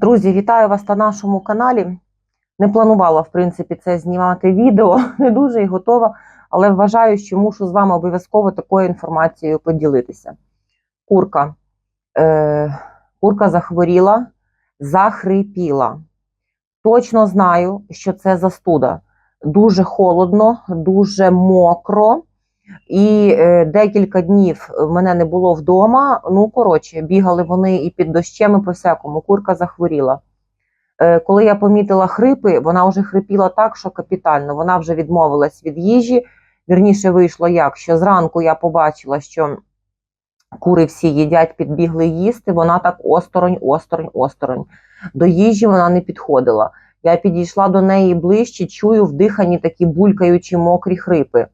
Друзі, вітаю вас на нашому каналі. Не планувала, в принципі, це знімати відео, не дуже і готова, але вважаю, що мушу з вами обов'язково такою інформацією поділитися. Курка. Е, курка захворіла, захрипіла. Точно знаю, що це застуда. Дуже холодно, дуже мокро. І е, декілька днів мене не було вдома. Ну, коротше, бігали вони і під дощем, і по всякому. Курка захворіла. Е, коли я помітила хрипи, вона вже хрипіла так, що капітально. Вона вже відмовилась від їжі. Вірніше вийшло як, що зранку я побачила, що кури всі їдять, підбігли їсти. Вона так осторонь, осторонь, осторонь. До їжі вона не підходила. Я підійшла до неї ближче, чую в диханні такі булькаючі мокрі хрипи.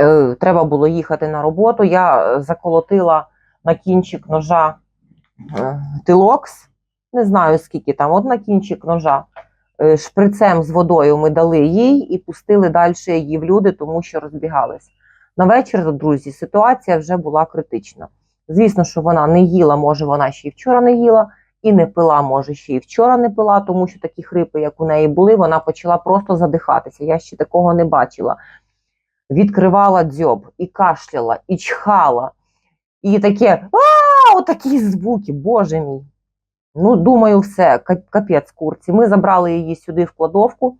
Е, треба було їхати на роботу. Я е, заколотила на кінчик ножа е, тилокс, не знаю скільки там, от на кінчик ножа. Шприцем з водою ми дали їй і пустили далі її в люди, тому що розбігались. На вечір, друзі, ситуація вже була критична. Звісно, що вона не їла, може, вона ще й вчора не їла, і не пила, може, ще й вчора не пила, тому що такі хрипи, як у неї були, вона почала просто задихатися. Я ще такого не бачила відкривала дзьоб, і кашляла, і чхала, і таке отакі звуки, боже мій. Ну, думаю, все, кап- капець курці. Ми забрали її сюди в кладовку,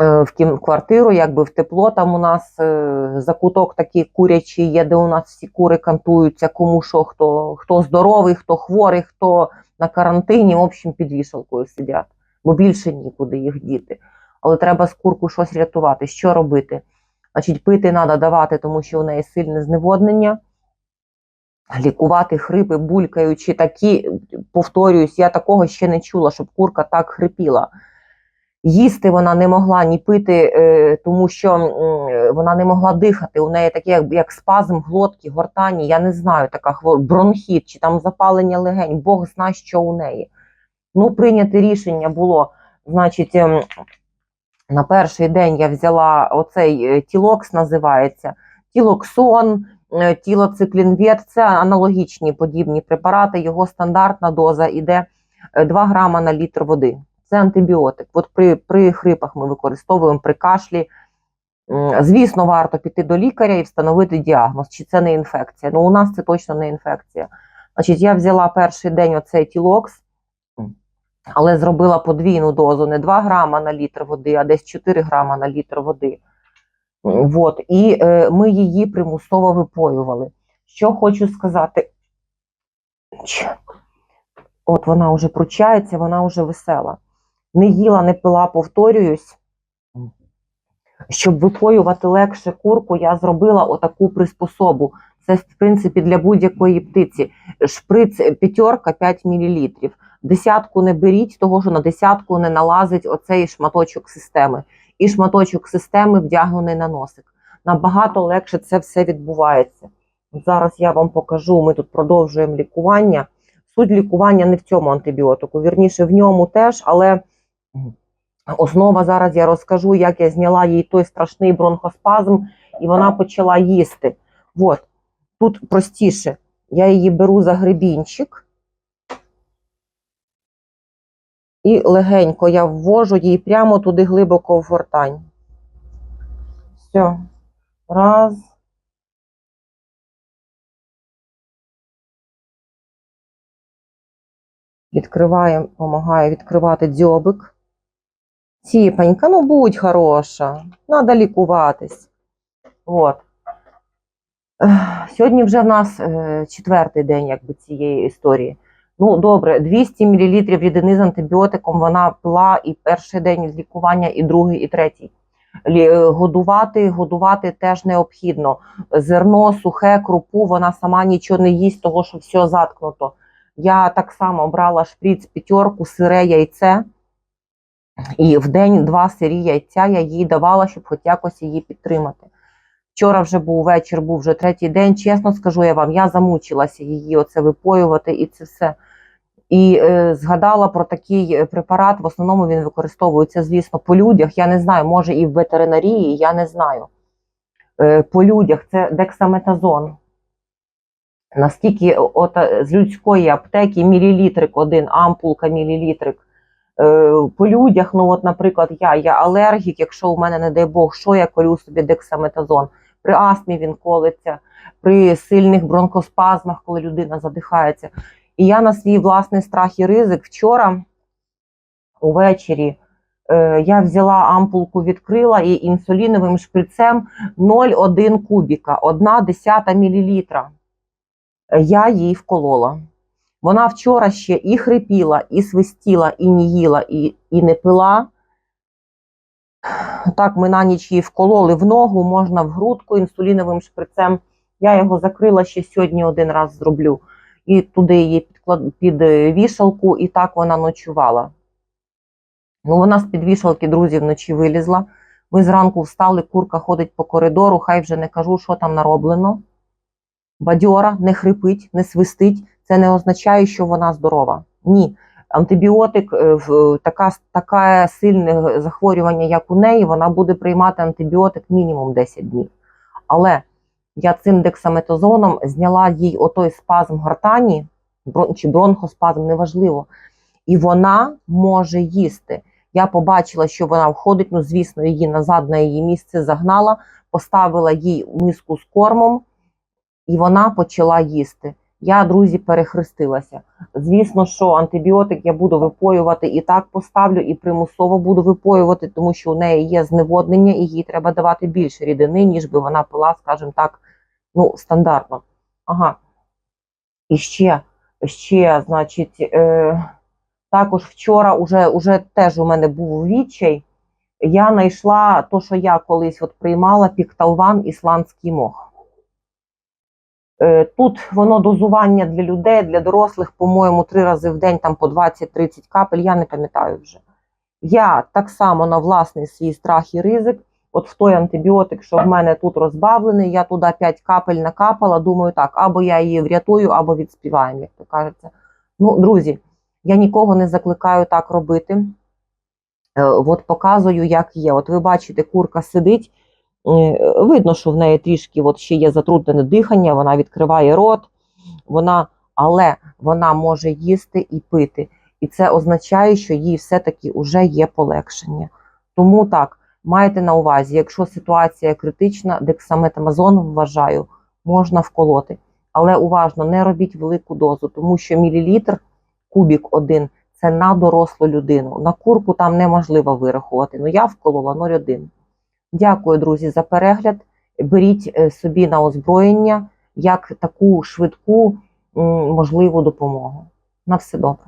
е, в квартиру, якби в тепло. Там у нас е, закуток такий курячий є, де у нас всі кури кантуються, кому що, хто, хто здоровий, хто хворий, хто на карантині, в общем, під вішалкою сидять, бо більше нікуди їх діти. Але треба з курку щось рятувати. Що робити? Значить, пити треба давати, тому що у неї сильне зневоднення. Лікувати хрипи, булькаючи такі, повторююсь, я такого ще не чула, щоб курка так хрипіла. Їсти вона не могла ні пити, е, тому що вона не могла дихати. У неї таке, як, як спазм глотки, гортані, я не знаю, така бронхіт чи там запалення легень, Бог знає, що у неї. Ну, прийняте рішення було, значить, ем, на перший день я взяла оцей е, тілокс, називається тілоксон, е, тілоциклінвет. Це аналогічні подібні препарати. Його стандартна доза іде е, 2 грама на літр води. Це антибіотик. От при, при хрипах ми використовуємо при кашлі. Звісно, варто піти до лікаря і встановити діагноз, чи це не інфекція. Ну, у нас це точно не інфекція. Значить, я взяла перший день оцей тілокс, але зробила подвійну дозу, не 2 грама на літр води, а десь 4 грама на літр води. М, Вот. І е, ми її примусово випоювали. Що хочу сказати. От вона вже пручається, вона вже весела. Не їла, не пила, повторююсь. Щоб випоювати легше курку, я зробила отаку приспособу. Це, в принципі, для будь-якої птиці. Шприц п'ятерка 5 мл. Десятку не беріть, того що на десятку не налазить оцей шматочок системи. І шматочок системи вдягнений на носик. Набагато легше це все відбувається. Зараз я вам покажу. Ми тут продовжуємо лікування. Суть лікування не в цьому антибіотику, вірніше в ньому теж, але основа зараз я розкажу, як я зняла їй той страшний бронхоспазм, і вона почала їсти. От, тут простіше. Я її беру за гребінчик. І легенько я ввожу її прямо туди глибоко в гортань. Все. Раз. Відкриваємо, допомагаю відкривати дзьобик. Тіпонька, ну будь хороша, треба лікуватись. От. Сьогодні вже в нас е, четвертий день якби, цієї історії. Ну, добре, 200 мл рідини з антибіотиком вона пила і перший день лікування, і другий, і третій. Е, Годувати, годувати теж необхідно. Зерно, сухе, крупу, вона сама нічого не їсть, того що все заткнуто. Я так само брала шприц п'ятерку, сире яйце. І в день два сирі яйця я їй давала, щоб хоч якось її підтримати. Вчора вже був вечір, був вже третій день. Чесно скажу я вам, я замучилася її оце випоювати і це все. І е, згадала про такий е, препарат. В основному він використовується, звісно, по людях. Я не знаю, може і в ветеринарії, я не знаю. Е, по людях це дексаметазон. Наскільки от е, з людської аптеки мілілітрик один, ампулка мілілітрик. Е, по людях, ну от, наприклад, я, я алергік, якщо у мене, не дай Бог, що я колю собі дексаметазон. При астмі він колиться, при сильних бронхоспазмах, коли людина задихається. І я на свій власний страх і ризик вчора увечері е, я взяла ампулку, відкрила і інсуліновим шприцем 0,1 кубіка, 1 десята мілілітра. Я їй вколола. Вона вчора ще і хрипіла, і свистіла, і не їла, і, і не пила. Так, ми на ніч її вкололи в ногу, можна в грудку інсуліновим шприцем. Я його закрила ще сьогодні один раз зроблю. І туди її підклад... під е, вішалку, і так вона ночувала. Ну, вона з-під вішалки, друзі, вночі вилізла. Ми зранку встали, курка ходить по коридору, хай вже не кажу, що там нароблено. Бадьора, не хрипить, не свистить. Це не означає, що вона здорова. Ні. Антибіотик, е, така, таке сильне захворювання, як у неї, вона буде приймати антибіотик мінімум 10 днів. Але я цим дексаметазоном зняла їй отой спазм гортані, чи бронхоспазм, неважливо. І вона може їсти. Я побачила, що вона входить, ну, звісно, її назад на її місце загнала, поставила їй миску з кормом, і вона почала їсти. Я, друзі, перехрестилася. Звісно, що антибіотик я буду випоювати і так поставлю, і примусово буду випоювати, тому що у неї є зневоднення, і їй треба давати більше рідини, ніж би вона пила, скажімо так, ну, стандартно. Ага. І ще, ще, значить, е, також вчора уже, уже теж у мене був відчай. Я знайшла то, що я колись от приймала пікталван ісландський мох. Е, Тут воно дозування для людей, для дорослих, по-моєму, три рази в день, там по 20-30 капель, я не пам'ятаю вже. Я так само на власний свій страх і ризик, от в той антибіотик, що в мене тут розбавлений, я туди 5 капель накапала, думаю, так, або я її врятую, або відспіваємо, як то кажеться. Ну, друзі, я нікого не закликаю так робити. Е, От показую, як є. От ви бачите, курка сидить. Е, Видно, що в неї трішки от ще є затруднене дихання, вона відкриває рот, вона, але вона може їсти і пити. І це означає, що їй все-таки вже є полегшення. Тому так, майте на увазі, якщо ситуація критична, дексаметамазон, вважаю, можна вколоти. Але уважно, не робіть велику дозу, тому що мілілітр, кубік один це на дорослу людину. На курку там неможливо вирахувати. Ну я вколола 0,1. Дякую, друзі, за перегляд. Беріть е, собі на озброєння як таку швидку можливу допомогу. На все добре.